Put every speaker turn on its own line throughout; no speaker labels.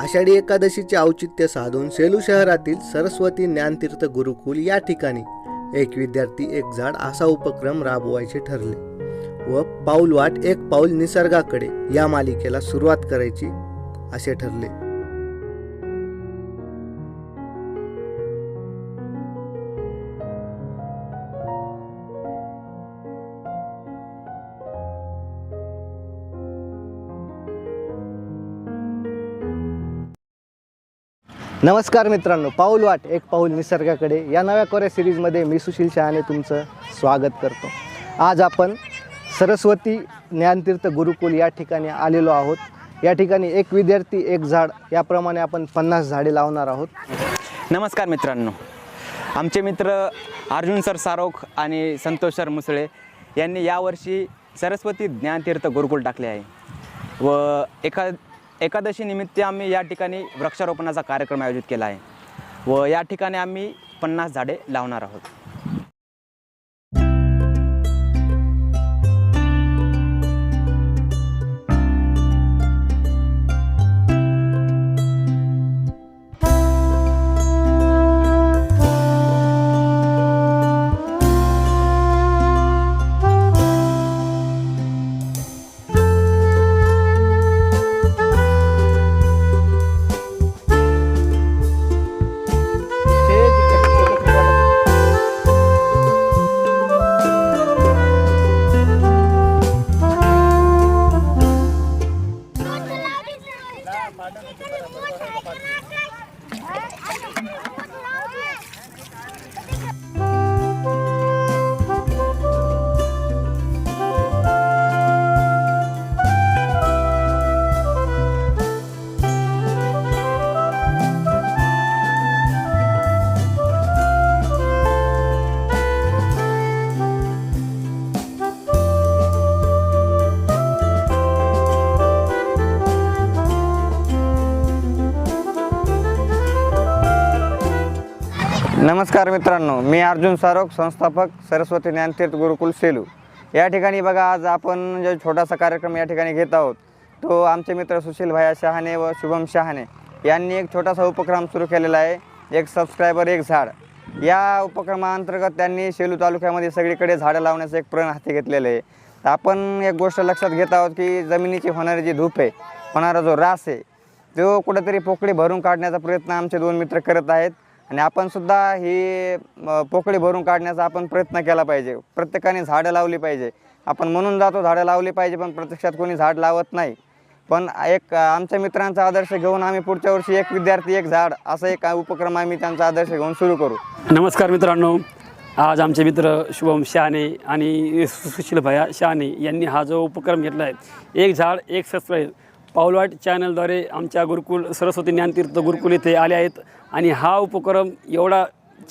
आषाढी एकादशीचे औचित्य साधून सेलू शहरातील सरस्वती ज्ञानतीर्थ गुरुकुल या ठिकाणी एक विद्यार्थी एक झाड असा उपक्रम राबवायचे ठरले व पाऊल वाट एक पाऊल निसर्गाकडे या मालिकेला सुरुवात करायची असे ठरले. नमस्कार मित्रांनो पाऊल वाट एक पाऊल निसर्गाकडे. या नव्या कोऱ्या सिरीजमध्ये मी सुशील शहाने तुमचं स्वागत करतो. आज आपण सरस्वती ज्ञानतीर्थ गुरुकुल या ठिकाणी आलेलो आहोत. या ठिकाणी एक विद्यार्थी एक झाड याप्रमाणे आपण पन्नास झाडे लावणार आहोत.
नमस्कार मित्रांनो. आमचे मित्र अर्जुन सर सारोख आणि संतोष सर मुसळे यांनी यावर्षी सरस्वती ज्ञानतीर्थ गुरुकुल टाकले आहे. व एका एकादशी निमित्त आम्ही या ठिकाणी वृक्षारोपणाचा कार्यक्रम आयोजित केला आहे व या ठिकाणी आम्ही पन्नास झाडे लावणार आहोत.
नमस्कार मित्रांनो मी अर्जुन सारोख संस्थापक सरस्वती ज्ञानतीर्थ गुरुकुल सेलू. या ठिकाणी बघा आज आपण जो छोटासा कार्यक्रम या ठिकाणी घेत आहोत तो आमचे मित्र सुशील भाया शहाणे व शुभम शहाणे यांनी एक छोटासा उपक्रम सुरू केलेला आहे एक सबस्क्रायबर एक झाड. या उपक्रमाअंतर्गत त्यांनी सेलू तालुक्यामध्ये सगळीकडे झाडं लावण्याचं एक प्रण हाती घेतलेलं आहे. आपण एक गोष्ट लक्षात घेत आहोत की जमिनीची होणारी जी धूप आहे होणारा जो रास आहे तो कुठेतरी पोकळी भरून काढण्याचा प्रयत्न आमचे दोन मित्र करत आहेत. आणि आपण सुद्धा ही पोकळी भरून काढण्याचा आपण प्रयत्न केला पाहिजे. प्रत्येकाने झाडं लावली पाहिजे. आपण म्हणून जातो झाडं लावली पाहिजे पण प्रत्यक्षात कोणी झाड लावत नाही. पण एक आमच्या मित्रांचा आदर्श घेऊन आम्ही पुढच्या वर्षी एक विद्यार्थी एक झाड असा एक उपक्रम आम्ही त्यांचा आदर्श घेऊन सुरू करू.
नमस्कार मित्रांनो. आज आमचे मित्र शुभम शहाणे आणि सुशील भया शहाणे यांनी हा जो उपक्रम घेतला आहे एक झाड एक सबस्क्राईब पाऊलवाट चॅनलद्वारे आमच्या गुरुकुल सरस्वती ज्ञानतीर्थ गुरुकुल इथे आले आहेत. आणि हा उपक्रम एवढा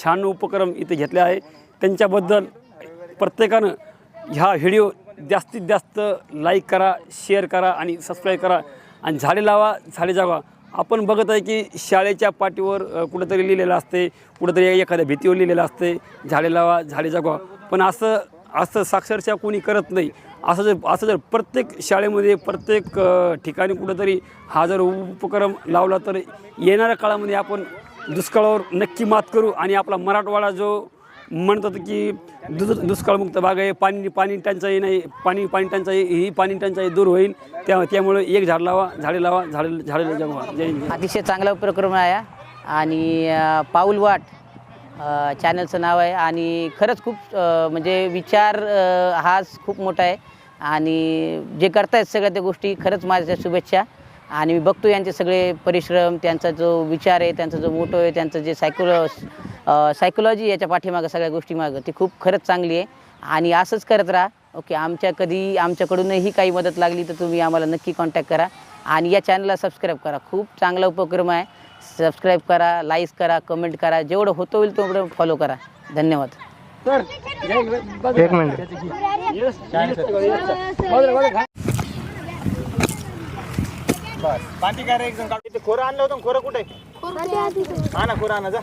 छान उपक्रम इथे घेतला आहे. त्यांच्याबद्दल प्रत्येकानं ह्या व्हिडिओ जास्तीत जास्त लाईक करा शेअर करा आणि सबस्क्राईब करा. आणि झाडे लावा झाडे जागा. आपण बघत आहे की शाळेच्या पाठीवर कुठंतरी लिहिलेलं असते कुठंतरी एखाद्या भीतीवर लिहिलेलं असते झाडे लावा झाडे जागवा पण असं असं साक्षरशः कोणी करत नाही. असं जर असं जर प्रत्येक शाळेमध्ये प्रत्येक ठिकाणी कुठंतरी हा जर उपक्रम लावला तर येणाऱ्या काळामध्ये आपण दुष्काळावर नक्की मात करू आणि आपला मराठवाडा जो म्हणतात की दु दुष्काळमुक्त भाग आहे पाणी पाणी टंचाई नाही पाणी पाणी टंचाई ही पाणी टंचाई दूर होईल. त्या त्यामुळे एक झाड लावा झाडे लावा झाडे झाडे जगवा जय
अतिशय चांगला उपक्रम आहे आणि पाऊलवाट चॅनलचं नाव आहे आणि खरंच खूप म्हणजे विचार हाच खूप मोठा आहे. आणि जे करतायत सगळ्या त्या गोष्टी खरंच माझ्या शुभेच्छा. आणि मी बघतो यांचे सगळे परिश्रम त्यांचा जो विचार आहे त्यांचा जो मोटो आहे त्यांचं जे सायकोलॉ सायकोलॉजी याच्या पाठीमागं सगळ्या गोष्टीमागं ती खूप खरंच चांगली आहे. आणि असंच करत राहा. ओके आमच्या कधी आमच्याकडूनही काही मदत लागली तर तुम्ही आम्हाला नक्की कॉन्टॅक्ट करा. आणि या चॅनलला सबस्क्राईब करा. खूप चांगला उपक्रम आहे. सबस्क्राईब करा लाईक करा कमेंट करा जेवढं होतं होईल तेवढं फॉलो करा. धन्यवाद.
एक मिनिट.
पाठी काय खोरं आणलं होतं खोरं कुठे? हा ना खोरं आणा जा.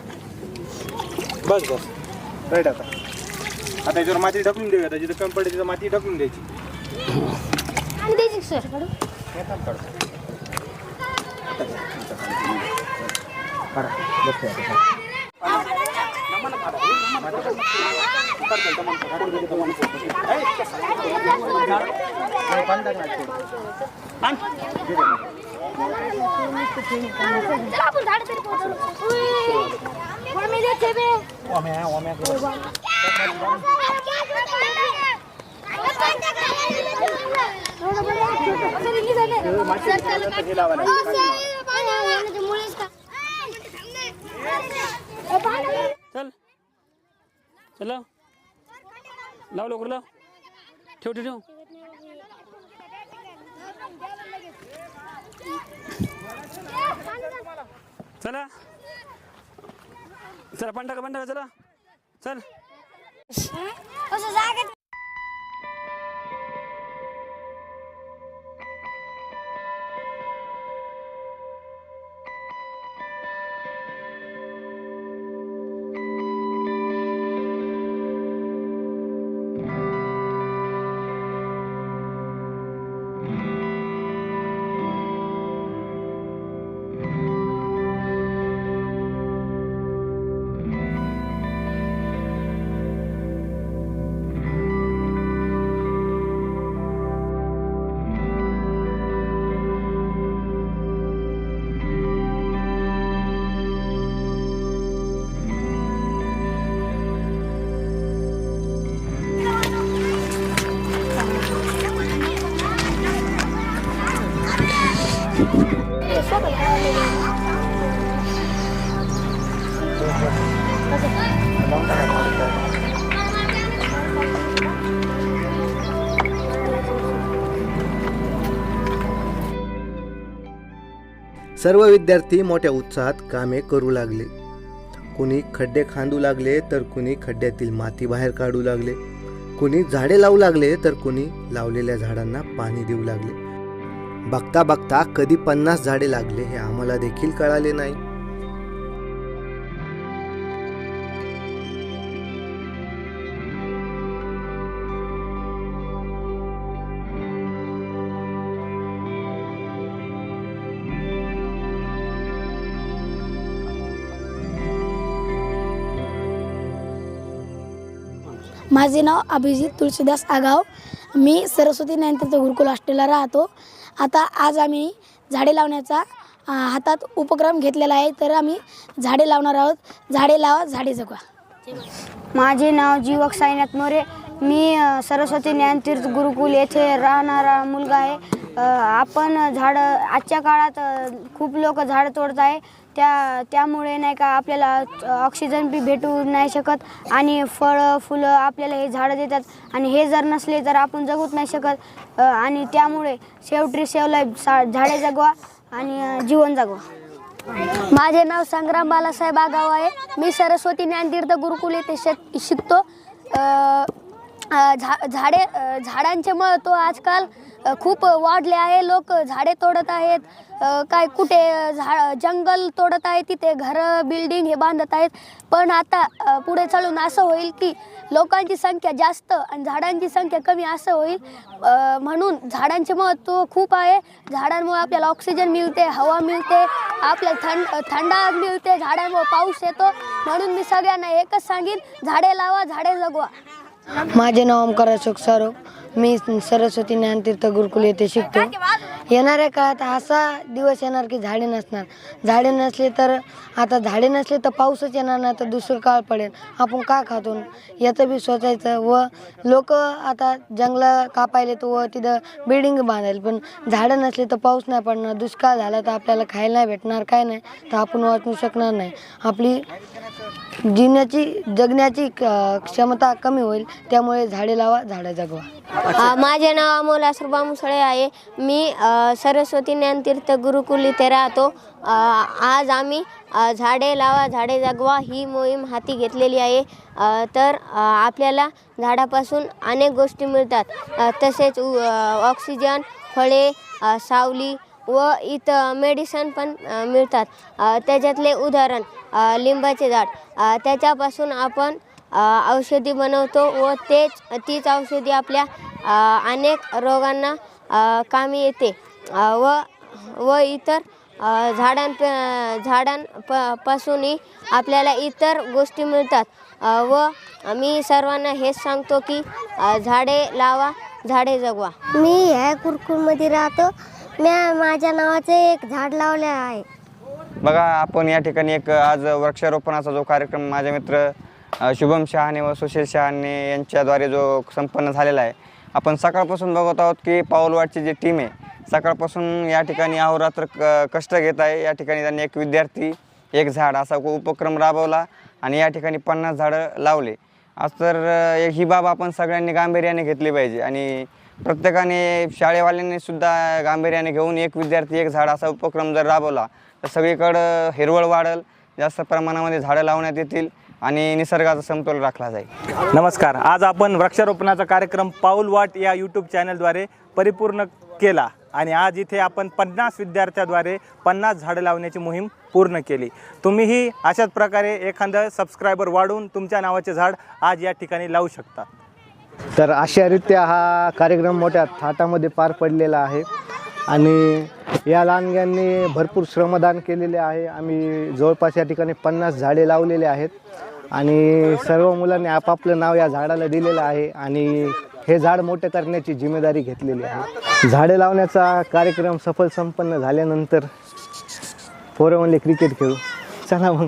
बस बस. राईट आता. आता याच्यावर माती ढकलून देऊया आता जिथं कमी पडेल तिथं माती ढकलून द्यायची.
आपण झाड तरी पोहोचवू. उई. कोण मी देते बे? एवढं बरं आहे. असं रिलीज झालंय. सर, चला काय? अहो, सर, पाणी आहे. ते मुळेच का? ए, पाणी आहे.
चल चला. लाव लवकर लाव ठेव ठेव ठेव. चला. चला पण टाका पण टाका चला. चल.
सर्व विद्यार्थी मोठ्या उत्साहात कामे करू लागले. कुणी खड्डे खांदू लागले तर कुणी खड्ड्यातील माती बाहेर काढू लागले. कुणी झाडे लावू लागले तर कुणी लावलेल्या झाडांना पाणी देऊ लागले. बघता बघता कधी पन्नास झाडे लागले हे आम्हाला देखील कळाले नाही.
माझे नाव अभिजित तुळशीदास आगाव. मी सरस्वती ज्ञानतीर्थ गुरुकुल हॉस्टेलला राहतो. आता आज आम्ही झाडे लावण्याचा हातात उपक्रम घेतलेला आहे. तर आम्ही झाडे लावणार आहोत. झाडे लावा झाडे जगवा.
माझे नाव जीवक साईनाथ मोरे. मी सरस्वती ज्ञानतीर्थ गुरुकुल येथे राहणारा मुलगा आहे. आपण झाडं आजच्या काळात खूप लोक झाडं तोडत आहे. त्या त्यामुळे नाही का आपल्याला ऑक्सिजन बी भेटू नाही शकत आणि फळं फुलं आपल्याला हे झाडं देतात. आणि हे जर नसले तर आपण जगूच नाही शकत. आणि त्यामुळे सेव ट्री सेव लाईफ सा झाडे जगवा आणि जीवन जगवा.
माझे नाव संग्राम बालासाहेब आगाव आहे. मी सरस्वती ज्ञानतीर्थ गुरुकुल येथे शिक शिकतो. झा झाडे झाडांचे महत्त्व आजकाल खूप वाढले आहे. लोक झाडे तोडत आहेत. काय कुठे झा जंगल तोडत आहे. तिथे घरं बिल्डिंग हे बांधत आहेत. पण आता पुढे चालून असं होईल की लोकांची संख्या जास्त आणि झाडांची संख्या कमी असं होईल. म्हणून झाडांचे महत्त्व खूप आहे. झाडांमुळे आपल्याला ऑक्सिजन मिळते हवा मिळते. आपल्याला थंड थंडा मिळते. झाडांमुळे पाऊस येतो. म्हणून मी सगळ्यांना एकच सांगेन झाडे लावा झाडे जगवा.
माझे नाव ओमकार अशोक सारो मी सरस्वती ज्ञानतीर्थ गुरुकुल येथे शिकतो. येणाऱ्या काळात असा दिवस येणार की झाडे नसणार. झाडे नसले तर आता झाडे नसले तर पाऊसच येणार नाही तर दुसरं काळ पडेल. आपण का खातो? याचं बी सोचायचं. व लोक आता जंगलं कापायले तर व तिथं बिल्डिंग बांधायला. पण झाडं नसले तर पाऊस नाही पडणार. दुष्काळ झाला तर आपल्याला खायला नाही भेटणार. काय नाही? तर आपण वाचू शकणार नाही. आपली जिण्याची जगण्याची क- क्षमता कमी होईल त्यामुळे झाडे लावा झाडं जगवा.
माझे नाव अमोल आसुरबा मुसळे आहे. मी सरस्वती ज्ञानतीर्थ गुरुकुल इथे राहतो. आज आम्ही झाडे लावा झाडे जगवा ही मोहीम हाती घेतलेली आहे. तर आपल्याला झाडापासून अनेक गोष्टी मिळतात. तसेच ऑक्सिजन फळे सावली व इथं मेडिसन पण मिळतात. त्याच्यातले उदाहरण लिंबाचे झाड. त्याच्यापासून आपण औषधी बनवतो व तेच तीच औषधी आपल्या अनेक रोगांना कामी येते. व व इतर झाडां झाडां आपल्याला इतर गोष्टी मिळतात. व मी सर्वांना हेच सांगतो की झाडे लावा झाडे जगवा.
मी ह्या गुरुकुलमध्ये राहतो. मी माझ्या नावाचे एक झाड लावले आहे.
बघा आपण या ठिकाणी एक आज वृक्षारोपणाचा जो कार्यक्रम माझे मित्र अ, शुभम शहाणे व सुशील शहाणे यांच्याद्वारे जो संपन्न झालेला आहे आपण सकाळपासून बघत आहोत की पाऊलवाडची जी टीम आहे सकाळपासून या ठिकाणी अहोरात्र क कष्ट घेत आहे. या ठिकाणी त्यांनी एक विद्यार्थी एक झाड असा उपक्रम राबवला आणि या ठिकाणी पन्नास झाडं लावले. आज तर अ, ही बाब आपण सगळ्यांनी गांभीर्याने घेतली पाहिजे आणि प्रत्येकाने शाळेवाल्यांनी सुद्धा गांभीर्याने घेऊन एक विद्यार्थी एक झाड असा उपक्रम जर राबवला तर सगळीकडं हिरवळ वाढेल जास्त प्रमाणामध्ये झाडं लावण्यात येतील आणि निसर्गाचा समतोल राखला जाईल.
नमस्कार. आज आपण वृक्षारोपणाचा कार्यक्रम पाऊल वाट या यूट्यूब चॅनलद्वारे परिपूर्ण केला आणि आज इथे आपण पन्नास विद्यार्थ्याद्वारे पन्नास झाडं लावण्याची मोहीम पूर्ण केली. तुम्हीही अशाच प्रकारे एखादं सबस्क्रायबर वाढवून तुमच्या नावाचे झाड आज या ठिकाणी लावू शकता. तर अशारित्या हा कार्यक्रम मोठ्या थाटामध्ये पार पडलेला आहे. आणि या लहानग्यांनी भरपूर श्रमदान केलेले आहे. आम्ही जवळपास या ठिकाणी पन्नास झाडे लावलेले आहेत. आणि सर्व मुलांनी आपापलं नाव या झाडाला दिलेलं आहे. आणि हे झाड मोठे करण्याची जिम्मेदारी घेतलेली आहे. झाडे लावण्याचा कार्यक्रम सफल संपन्न झाल्यानंतर पोरं म्हणले क्रिकेट खेळू. चला मग.